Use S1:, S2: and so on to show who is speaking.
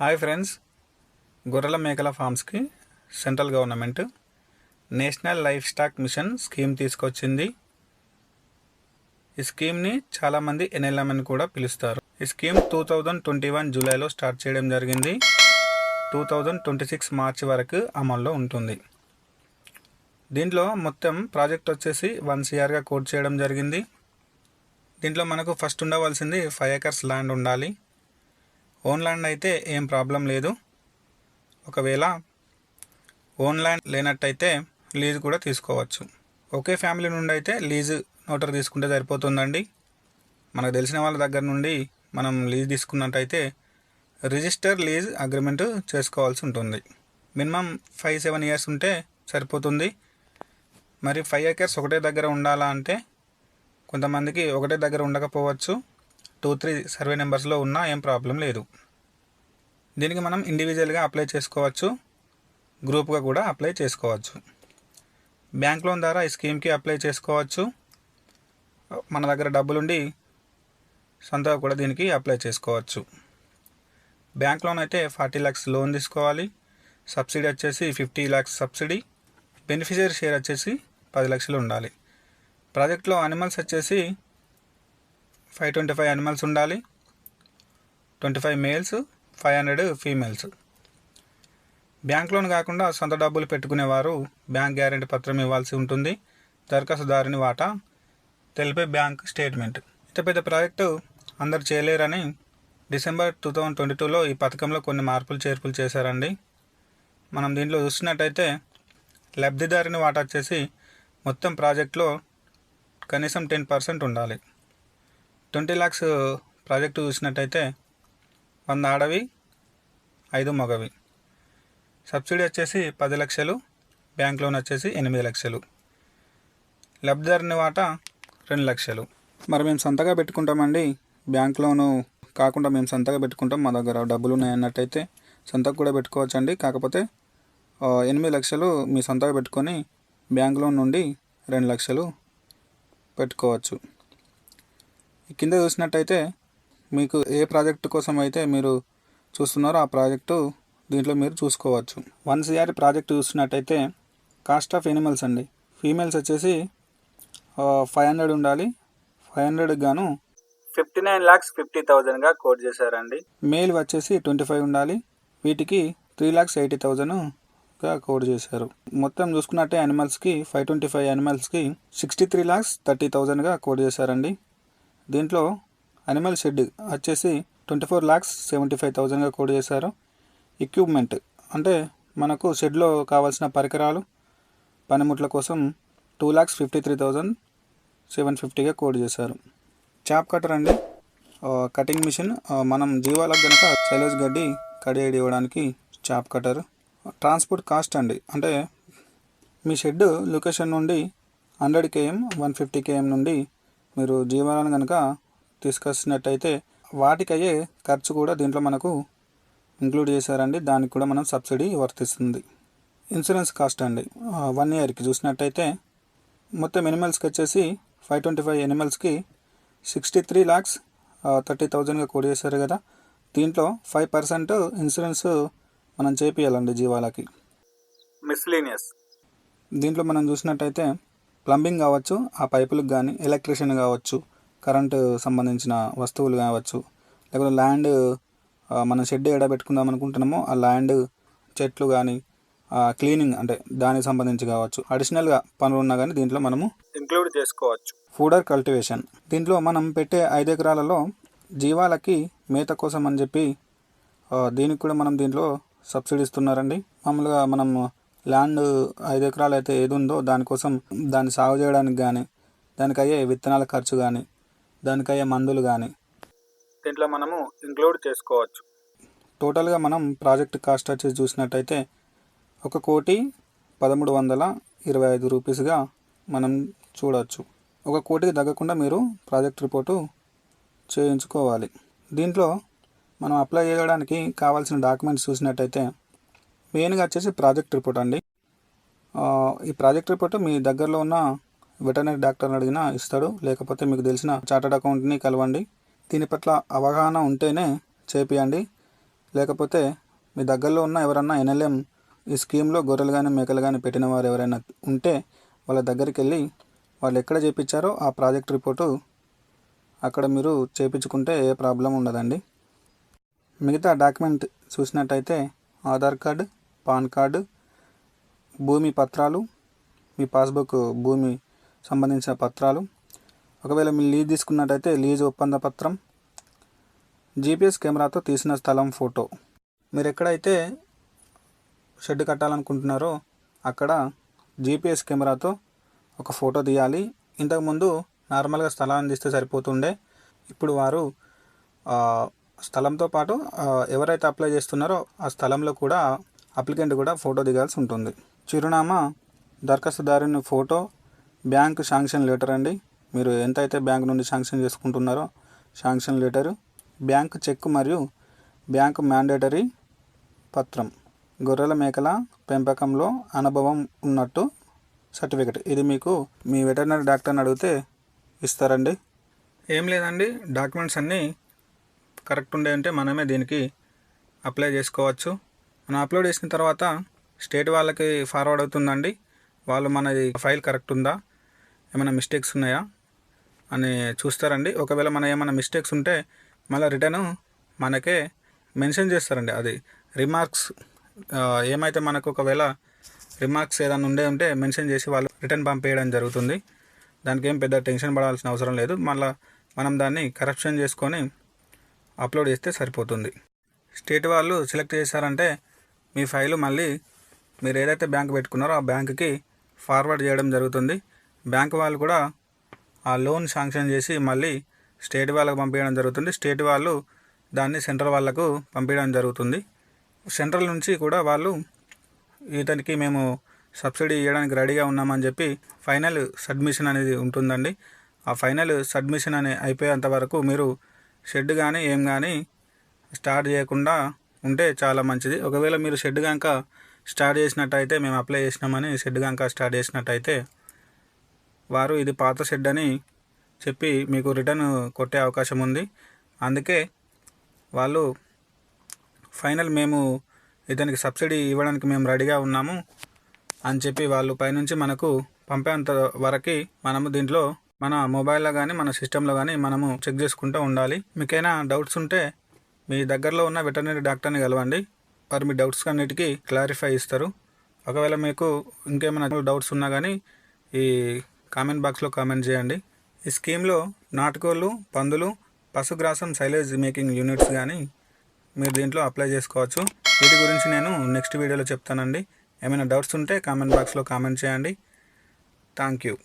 S1: Hi friends. గొర్రెల మేకల ఫార్మ్స్కి central government national livestock mission scheme తీసుకొచ్చింది. ఈ స్కీమ్ని చాలామంది ఎన్ఎల్ఎం అని కూడా పిలుస్తారు. ఈ scheme two thousand twenty one జూలైలో స్టార్ట్ చేయడం జరిగింది. టూ థౌజండ్ ట్వంటీ సిక్స్ మార్చి వరకు అమల్లో ఉంటుంది. దీంట్లో మొత్తం ప్రాజెక్ట్ వచ్చేసి వన్ సిఆర్గా కోడ్ చేయడం జరిగింది. దీంట్లో మనకు ఫస్ట్ ఉండవలసింది ఫైవ్ ఏకర్స్ ల్యాండ్ ఉండాలి. ఓన్ ల్యాండ్ అయితే ఏం ప్రాబ్లం లేదు. ఒకవేళ ఓన్ ల్యాండ్ లేనట్టయితే లీజ్ కూడా తీసుకోవచ్చు. ఒకే ఫ్యామిలీ నుండి అయితే లీజ్ నోటర్ తీసుకుంటే సరిపోతుందండి. మనకు తెలిసిన వాళ్ళ దగ్గర నుండి మనం లీజ్ తీసుకున్నట్టయితే రిజిస్టర్ లీజ్ అగ్రిమెంట్ చేసుకోవాల్సి ఉంటుంది. మినిమం ఫైవ్ సెవెన్ ఇయర్స్ ఉంటే సరిపోతుంది. మరి ఫైవ్ ఎకర్స్ ఒకటే దగ్గర ఉండాలా అంటే కొంతమందికి ఒకటే దగ్గర ఉండకపోవచ్చు. టూ త్రీ సర్వే నెంబర్స్లో ఉన్నా ఏం ప్రాబ్లం లేదు. దీనికి మనం ఇండివిజువల్గా అప్లై చేసుకోవచ్చు. గ్రూప్గా కూడా అప్లై చేసుకోవచ్చు. బ్యాంక్ లోన్ ద్వారా ఈ స్కీమ్కి అప్లై చేసుకోవచ్చు. మన దగ్గర డబ్బులుండి సొంతగా కూడా దీనికి అప్లై చేసుకోవచ్చు. బ్యాంక్ లోన్ అయితే ఫార్టీ ల్యాక్స్ లోన్ తీసుకోవాలి. సబ్సిడీ వచ్చేసి fifty lakhs subsidy. Beneficiary share వచ్చేసి పది లక్షలు ఉండాలి. ప్రాజెక్ట్లో అనిమల్స్ వచ్చేసి ఫైవ్ ట్వంటీ ఫైవ్ అనిమల్స్ ఉండాలి. Twenty five males five hundred females bank loan కాకుండా సొంత డబ్బులు పెట్టుకునేవారు బ్యాంక్ గ్యారెంటీ పత్రం ఇవ్వాల్సి ఉంటుంది. దరఖాస్తుదారుని వాటా తెలిపే బ్యాంక్ స్టేట్మెంట్ ఇంత పెద్ద ప్రాజెక్టు అందరు చేయలేరని డిసెంబర్ టూ థౌజండ్ ట్వంటీ టూలో ఈ పథకంలో కొన్ని మార్పులు చేర్పులు చేశారండి. మనం దీంట్లో చూసినట్టయితే లబ్ధిదారుని వాటా వచ్చేసి మొత్తం ప్రాజెక్ట్లో కనీసం టెన్ పర్సెంట్ ఉండాలి. ట్వంటీ ల్యాక్స్ ప్రాజెక్టు చూసినట్టయితే వంద ఆడవి ఐదు మగవి. సబ్సిడీ వచ్చేసి పది లక్షలు బ్యాంక్ లోన్ వచ్చేసి ఎనిమిది లక్షలు. లబ్ధిదారుని వాటా రెండు లక్షలు. మరి మేము సొంతగా పెట్టుకుంటామండి. బ్యాంక్ లోను కాకుండా మేము సొంతగా పెట్టుకుంటాం. మా దగ్గర డబ్బులు ఉన్నాయన్నట్టయితే సొంతకు కూడా పెట్టుకోవచ్చండి. కాకపోతే ఎనిమిది లక్షలు మీ సొంతగా పెట్టుకొని బ్యాంక్ లోన్ నుండి రెండు లక్షలు పెట్టుకోవచ్చు. కింద చూసినట్టయితే మీకు ఏ ప్రాజెక్టు కోసం అయితే మీరు చూస్తున్నారో ఆ ప్రాజెక్టు దీంట్లో మీరు చూసుకోవచ్చు. వన్ సిఆర్ ప్రాజెక్ట్ చూసినట్టయితే కాస్ట్ ఆఫ్ ఎనిమల్స్ అండి. ఫీమేల్స్ వచ్చేసి ఫైవ్ హండ్రెడ్ ఉండాలి. ఫైవ్ హండ్రెడ్కి గాను ఫిఫ్టీ నైన్ ల్యాక్స్ ఫిఫ్టీ థౌజండ్గా కోట్ చేశారండి. మేల్ వచ్చేసి ట్వంటీ ఫైవ్ ఉండాలి. వీటికి త్రీ ల్యాక్స్ ఎయిటీ థౌజండ్గా కోడ్ చేశారు. మొత్తం చూసుకున్నట్టే యానిమల్స్కి ఫైవ్ ట్వంటీ ఫైవ్ యానిమల్స్కి సిక్స్టీ త్రీ ల్యాక్స్ థర్టీ థౌజండ్గా కోడ్ చేశారండి. దీంట్లో అనిమల్ షెడ్ వచ్చేసి twenty four lakhs seventy five థౌజండ్గా code చేశారు. ఎక్విప్మెంట్ అంటే మనకు షెడ్లో కావాల్సిన పరికరాలు పనిముట్ల కోసం two lakhs fifty three thousand seven ఫిఫ్టీగా code చేశారు. చాప్ కటర్ అండి. కటింగ్ మిషన్ మనం జీవాలకు కనుక సైలేజ్ గడ్డి కడియడి ఇవ్వడానికి చాప్ కటర్ ట్రాన్స్పోర్ట్ కాస్ట్ అండి. అంటే మీ షెడ్ లొకేషన్ నుండి hundred KM one fifty KM నుండి మీరు జీవాలను కనుక తీసుకొచ్చినట్టయితే వాటికి అయ్యే ఖర్చు కూడా దీంట్లో మనకు ఇంక్లూడ్ చేశారండి. దానికి కూడా మనం సబ్సిడీ వర్తిస్తుంది. ఇన్సూరెన్స్ కాస్ట్ అండి. వన్ ఇయర్కి చూసినట్టయితే మొత్తం ఎనిమల్స్కి వచ్చేసి ఫైవ్ ట్వంటీ ఫైవ్ ఎనిమల్స్కి సిక్స్టీ త్రీ ల్యాక్స్ థర్టీ థౌజండ్గా కోడ్ చేశారు కదా. దీంట్లో ఫైవ్ పర్సెంట్ ఇన్సూరెన్స్ మనం చేపియాలండి జీవాలకి. మిస్లీనియస్ దీంట్లో మనం చూసినట్టయితే ప్లంబింగ్ కావచ్చు ఆ పైపులకు కానీ ఎలక్ట్రీషియన్ కావచ్చు కరెంటు సంబంధించిన వస్తువులు కావచ్చు లేకపోతే ల్యాండ్ మనం షెడ్ ఎడ పెట్టుకుందాం అనుకుంటున్నామో ఆ ల్యాండ్ చెట్లు కానీ క్లీనింగ్ అంటే దానికి సంబంధించి కావచ్చు. అడిషనల్గా పనులు ఉన్నా కానీ దీంట్లో మనము ఇంక్లూడ్ చేసుకోవచ్చు. ఫూడర్ కల్టివేషన్ దీంట్లో మనం పెట్టే ఐదు ఎకరాలలో జీవాలకి మేత కోసం అని చెప్పి దీనికి కూడా మనం దీంట్లో సబ్సిడీ ఇస్తున్నారండి. మామూలుగా మనం ల్యాండ్ ఐదు ఎకరాలు అయితే ఏది ఉందో దానికోసం దాన్ని సాగు చేయడానికి కానీ దానికి అయ్యే విత్తనాల ఖర్చు కానీ దానికి అయ్యే మందులు కానీ దీంట్లో మనము ఇంక్లూడ్ చేసుకోవచ్చు. టోటల్గా మనం ప్రాజెక్ట్ కాస్ట్ వచ్చేసి చూసినట్టయితే ఒక కోటి పదమూడు వందల ఇరవై ఐదు రూపీస్గా మనం చూడవచ్చు ఒక కోటికి తగ్గకుండా మీరు ప్రాజెక్ట్ రిపోర్టు చేయించుకోవాలి. దీంట్లో మనం అప్లై చేయడానికి కావాల్సిన డాక్యుమెంట్స్ చూసినట్టయితే మెయిన్గా వచ్చేసి ప్రాజెక్ట్ రిపోర్ట్ అండి. ఈ ప్రాజెక్ట్ రిపోర్ట్ మీ దగ్గరలో ఉన్న వెటర్నరీ డాక్టర్ని అడిగినా ఇస్తాడు. లేకపోతే మీకు తెలిసిన చార్టర్డ్ అకౌంట్ని కలవండి. దీని పట్ల అవగాహన ఉంటేనే చేపియండి. లేకపోతే మీ దగ్గరలో ఉన్న ఎవరన్నా ఎన్ఎల్ఎం ఈ స్కీమ్లో గొర్రెలు కానీ మేకలు కానీ పెట్టిన వారు ఎవరైనా ఉంటే వాళ్ళ దగ్గరికి వెళ్ళి వాళ్ళు ఎక్కడ చేపించారో ఆ ప్రాజెక్ట్ రిపోర్టు అక్కడ మీరు చేపించుకుంటే ఏ ప్రాబ్లం ఉండదండి. మిగతా డాక్యుమెంట్ చూసినట్టయితే ఆధార్ కార్డు పాన్ కార్డు భూమి పత్రాలు మీ పాస్బుక్ భూమి సంబంధించిన పత్రాలు. ఒకవేళ మీరు లీజ్ తీసుకున్నట్టయితే లీజ్ ఒప్పంద పత్రం జీపీఎస్ కెమెరాతో తీసిన స్థలం ఫోటో. మీరు ఎక్కడైతే షెడ్ కట్టాలనుకుంటున్నారో అక్కడ జీపీఎస్ కెమెరాతో ఒక ఫోటో తీయాలి. ఇంతకుముందు నార్మల్గా స్థలాన్ని తీస్తే సరిపోతుండే. ఇప్పుడు వారు స్థలంతో పాటు ఎవరైతే అప్లై చేస్తున్నారో ఆ స్థలంలో కూడా అప్లికెంట్ కూడా ఫోటో దిగాల్సి ఉంటుంది. చిరునామా దరఖాస్తుదారుని ఫోటో బ్యాంక్ శాంక్షన్ లెటర్ అండి. మీరు ఎంత అయితే బ్యాంక్ నుండి శాంక్షన్ చేసుకుంటున్నారో శాంక్షన్ లెటరు బ్యాంక్ చెక్ మరియు బ్యాంక్ మ్యాండేటరీ పత్రం. గొర్రెల మేకల పెంపకంలో అనుభవం ఉన్నట్టు సర్టిఫికెట్. ఇది మీకు మీ వెటర్నరీ డాక్టర్ని అడిగితే ఇస్తారండి. ఏం లేదండి. డాక్యుమెంట్స్ అన్నీ కరెక్ట్ ఉండే ఉంటే మనమే దీనికి అప్లై చేసుకోవచ్చు. మనం అప్లోడ్ చేసిన తర్వాత స్టేట్ వాళ్ళకి ఫార్వర్డ్ అవుతుందండి. వాళ్ళు మనది ఫైల్ కరెక్ట్ ఉందా? ఏమైనా మిస్టేక్స్ ఉన్నాయా? అని చూస్తారండి. ఒకవేళ మన ఏమైనా మిస్టేక్స్ ఉంటే మళ్ళీ రిటర్న్ మనకే మెన్షన్ చేస్తారండి. అది రిమార్క్స్ ఏమైతే మనకు ఒకవేళ రిమార్క్స్ ఏదైనా ఉండే ఉంటే మెన్షన్ చేసి వాళ్ళు రిటర్న్ పంపేయడం జరుగుతుంది. దానికి ఏం పెద్ద టెన్షన్ పడాల్సిన అవసరం లేదు. మళ్ళీ మనం దాన్ని కరెక్షన్ చేసుకొని అప్లోడ్ చేస్తే సరిపోతుంది. స్టేట్ వాళ్ళు సెలెక్ట్ చేశారంటే మీ ఫైలు మళ్ళీ మీరు ఏదైతే బ్యాంక్ పెట్టుకున్నారో ఆ బ్యాంక్కి ఫార్వర్డ్ చేయడం జరుగుతుంది. బ్యాంక్ వాళ్ళు కూడా ఆ లోన్ శాంక్షన్ చేసి మళ్ళీ స్టేట్ వాళ్ళకు పంపించడం జరుగుతుంది. స్టేట్ వాళ్ళు దాన్ని సెంట్రల్ వాళ్ళకు పంపించడం జరుగుతుంది. సెంట్రల్ నుంచి కూడా వాళ్ళు ఇతనికి మేము సబ్సిడీ ఇవ్వడానికి రెడీగా ఉన్నామని చెప్పి ఫైనల్ సబ్మిషన్ అనేది ఉంటుందండి. ఆ ఫైనల్ సబ్మిషన్ అనే అయిపోయేంత వరకు మీరు షెడ్ కానీ ఏం కానీ స్టార్ట్ చేయకుండా ఉంటే చాలా మంచిది. ఒకవేళ మీరు షెడ్ కనుక స్టార్ట్ చేసినట్టయితే మేము అప్లై చేసినామని షెడ్ కనుక స్టార్ట్ చేసినట్టయితే వారు ఇది పాత షెడ్ అని చెప్పి మీకు రిటర్న్ కొట్టే అవకాశం ఉంది. అందుకే వాళ్ళు ఫైనల్ మేము ఇతనికి సబ్సిడీ ఇవ్వడానికి మేము రెడీగా ఉన్నాము అని చెప్పి వాళ్ళు పైనుంచి మనకు పంపేంత వరకు మనము దీంట్లో మన మొబైల్లో కానీ మన సిస్టంలో కానీ మనము చెక్ చేసుకుంటూ ఉండాలి. మీకైనా డౌట్స్ ఉంటే మీ దగ్గరలో ఉన్న వెటర్నరీ డాక్టర్ని కలవండి. వారు మీ డౌట్స్ అన్నిటికీ క్లారిఫై ఇస్తారు. ఒకవేళ మీకు ఇంకేమైనా డౌట్స్ ఉన్నా కానీ ఈ కామెంట్ బాక్స్లో కామెంట్ చేయండి. ఈ స్కీమ్లో నాటుకోళ్ళు పందులు పశుగ్రాసం సైలేజ్ మేకింగ్ యూనిట్స్ కానీ మీరు దీంట్లో అప్లై చేసుకోవచ్చు. వీటి గురించి నేను నెక్స్ట్ వీడియోలో చెప్తానండి. ఏమైనా డౌట్స్ ఉంటే కామెంట్ బాక్స్లో కామెంట్ చేయండి. Thank you.